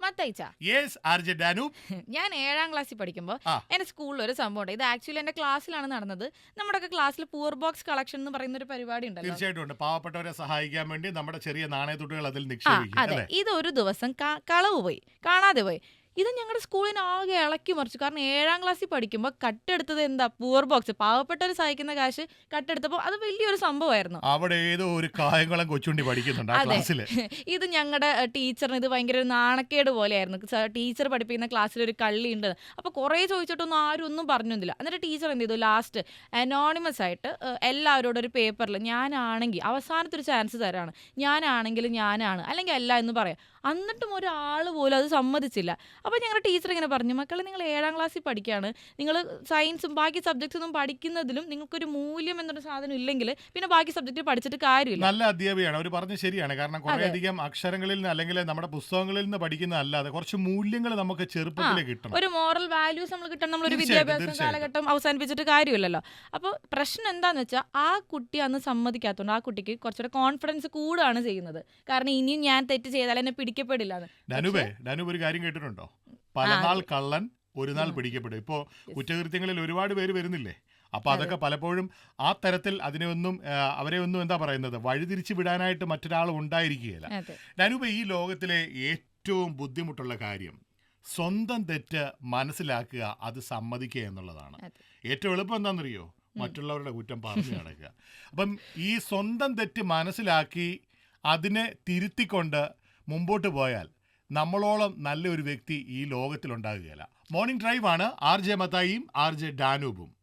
മത്തയിച്ച. Yes R J Danu. ഞാൻ ഏഴാം ക്ലാസ്സിൽ പഠിക്കുമ്പോൾ ആ. എന്റെ സ്കൂളിൽ ഒരു സംഭവം ഉണ്ട്. ഇത് ആക്ച്വലി എന്റെ ക്ലാസ്സിലാണ് നടന്നത്. നമ്മുടെ ക്ലാസ്സിൽ പൂർ ബോക്സ് കളക്ഷൻ എന്ന് പറയുന്ന ഒരു പരിപാടി ഉണ്ടല്ലോ. തീർച്ചയായിട്ടും ഉണ്ട്. പാവപ്പെട്ടവരെ സഹായിക്കാൻ വേണ്ടി നമ്മുടെ ചെറിയ നാണയത്തുട്ടുകൾ അതിൽ ആ നിക്ഷേപിക്കും അതെ. അല്ലേ? ഇത് ഒരു ദിവസം ക- കളവ് പോയി. കാണാതെ പോയി. ഇത് ഞങ്ങളുടെ സ്കൂളിന് ആകെ ഇളക്കി മറിച്ചു. കാരണം ഏഴാം ക്ലാസ്സിൽ പഠിക്കുമ്പോൾ കട്ടെടുത്തത് എന്താ? പൂർ ബോക്സ് പാവപ്പെട്ടവർ സഹായിക്കുന്ന കാശ് കട്ടെടുത്തപ്പോൾ അത് വലിയൊരു സംഭവമായിരുന്നു. അവിടെ ഏതോ ഒരു കായംകുളം കൊച്ചുണ്ടി പഠിക്കുന്നുണ്ട് ക്ലാസ്സിൽ ഇത് ഞങ്ങളുടെ ടീച്ചറിന് ഇത് ഭയങ്കര ഒരു നാണക്കേട് പോലെയായിരുന്നു. ടീച്ചർ പഠിപ്പിക്കുന്ന ക്ലാസ്സിൽ ഒരു കള്ളി ഉണ്ട് അപ്പോൾ കുറേ ചോദിച്ചിട്ടൊന്നും ആരും ഒന്നും പറഞ്ഞൊന്നുമില്ല എന്നിട്ട് ടീച്ചർ എന്ത് ചെയ്തു? ലാസ്റ്റ് അനോണിമസ് ആയിട്ട് എല്ലാവരോടും ഒരു പേപ്പറിൽ ഞാനാണെങ്കിൽ അവസാനത്തെ ഒരു ചാൻസ് തരാണ്. ഞാനാണെങ്കിൽ ഞാനാണ്. അല്ലെങ്കിൽ അല്ല എന്ന് പറയാം. എന്നിട്ടും ഒരാൾ പോലും അത് സമ്മതിച്ചില്ല. അപ്പോൾ ഞങ്ങളുടെ ടീച്ചർ ഇങ്ങനെ പറഞ്ഞു മക്കളെ നിങ്ങൾ ഏഴാം ക്ലാസ്സിൽ പഠിക്കുകയാണ് നിങ്ങൾ സയൻസും ബാക്കി സബ്ജക്ട്സ് ഒന്നും പഠിക്കുന്നതിലും നിങ്ങൾക്കൊരു മൂല്യം എന്നൊരു സാധനം ഇല്ലെങ്കിൽ പിന്നെ ബാക്കി സബ്ജക്റ്റ് പഠിച്ചിട്ട് കാര്യമില്ല. നല്ല അധ്യാപികയാണ്. അവർ പറഞ്ഞ ശരിയാണ്. കാരണം. കുറേയധികം അക്ഷരങ്ങളിൽ നിന്ന് അല്ലെങ്കിൽ നമ്മുടെ പുസ്തകങ്ങളിൽ നിന്ന് പഠിക്കുന്ന അല്ലാതെ കുറച്ച് മൂല്യങ്ങൾ നമുക്ക് ചെറുപ്പത്തിൽ കിട്ടണം. ഒരു മോറൽ വാല്യൂസ് നമ്മൾ കിട്ടണം. നമ്മളൊരു വിദ്യാഭ്യാസ. കാലഘട്ടം അവസാനിപ്പിച്ചിട്ട് കാര്യമില്ലല്ലോ. അപ്പോൾ പ്രശ്നം എന്താണെന്ന് വെച്ചാൽ ആ കുട്ടി അന്ന് സമ്മതിക്കാത്തതുകൊണ്ട് ആ കുട്ടിക്ക് കുറച്ചുകൂടെ കോൺഫിഡൻസ് കൂടുകയാണ് ചെയ്യുന്നത്. കാരണം ഇനിയും ഞാൻ തെറ്റ് ചെയ്താൽ എന്നെ പിടിക്കപ്പെടില്ല ഡനുബേ ഡനുബ് ഒരു കാര്യം കേട്ടിട്ടുണ്ടോ? പല നാൾ കള്ളൻ ഒരു നാൾ പിടിക്കപ്പെടും. ഇപ്പോ കുറ്റകൃത്യങ്ങളിൽ ഒരുപാട് പേര് വരുന്നില്ലേ? അപ്പൊ അതൊക്കെ പലപ്പോഴും ആ തരത്തിൽ അതിനെ ഒന്നും അവരെ ഒന്നും എന്താ പറയുന്നത്? വഴിതിരിച്ചു വിടാനായിട്ട് മറ്റൊരാൾ ഉണ്ടായിരിക്കുകയില്ല. ഡനുബ ഈ ലോകത്തിലെ ഏറ്റവും ബുദ്ധിമുട്ടുള്ള കാര്യം സ്വന്തം തെറ്റ് മനസ്സിലാക്കുക അത് സമ്മതിക്കുക എന്നുള്ളതാണ്. ഏറ്റവും എളുപ്പം എന്താണെന്നറിയോ? മറ്റുള്ളവരുടെ കുറ്റം പറഞ്ഞു നടക്കുക. അപ്പം ഈ സ്വന്തം തെറ്റ് മനസ്സിലാക്കി അതിനെ തിരുത്തിക്കൊണ്ട് മുമ്പോട്ട് പോയാൽ നമ്മളോളം നല്ലൊരു വ്യക്തി ഈ ലോകത്തിലുണ്ടാകുകയില്ല. മോർണിംഗ് ഡ്രൈവ് ആണ് ആർ ജെ മത്തായിയും ആർ ജെ ഡാനൂബും.